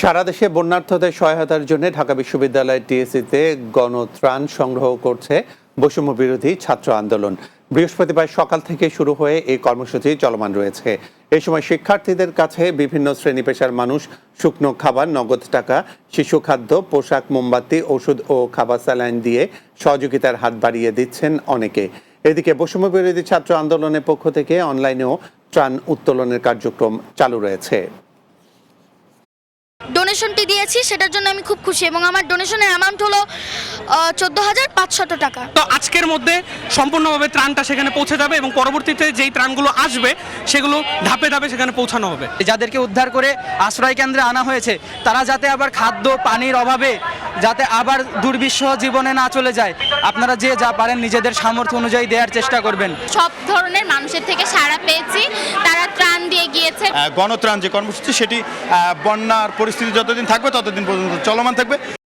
সারা দেশে বন্যার্থদের সহায়তার জন্য ঢাকা বিশ্ববিদ্যালয় টিএসসিতে গণত্রাণ সংগ্রহ করছে বৈষম্য বিরোধী ছাত্র আন্দোলন। বৃহস্পতিবার সকাল থেকে শুরু হয়ে এই কর্মসূচি চলমান রয়েছে। এই সময় শিক্ষার্থীদের কাছে বিভিন্ন শ্রেণি পেশার মানুষ শুকনো খাবার, নগদ টাকা, শিশু খাদ্য, পোশাক, মোমবাতি, ওষুধ ও খাবার স্যালাইন দিয়ে সহযোগিতার হাত বাড়িয়ে দিচ্ছেন অনেকে। এদিকে বৈষম্য বিরোধী ছাত্র আন্দোলনের পক্ষ থেকে অনলাইনেও ত্রাণ উত্তোলনের কার্যক্রম চালু রয়েছে। ডোনেশনটি দিয়েছি সেটার জন্য আমি খুব খুশি এবং আমার ডোনেশনের অ্যামাউন্ট হলো চোদ্দ হাজার পাঁচশত টাকা। তো আজকের মধ্যে সম্পূর্ণভাবে ত্রাণটা সেখানে পৌঁছে যাবে এবং পরবর্তীতে যেই ত্রাণগুলো আসবে সেগুলো ধাপে ধাপে সেখানে পৌঁছানো হবে। যাদেরকে উদ্ধার করে আশ্রয় কেন্দ্রে আনা হয়েছে তারা যাতে আবার খাদ্য পানির অভাবে যাতে আবার দুর্বিষহ জীবনে না চলে যায় আপনারা যে যা পারেন নিজেদের সামর্থ্য অনুযায়ী দেওয়ার চেষ্টা করবেন। সব ধরনের মানুষের থেকে সাড়া পেয়েছি। গণত্রাণ যে কর্মসূচি সেটি বন্যার পরিস্থিতি যতদিন থাকবে ততদিন পর্যন্ত চলমান থাকবে।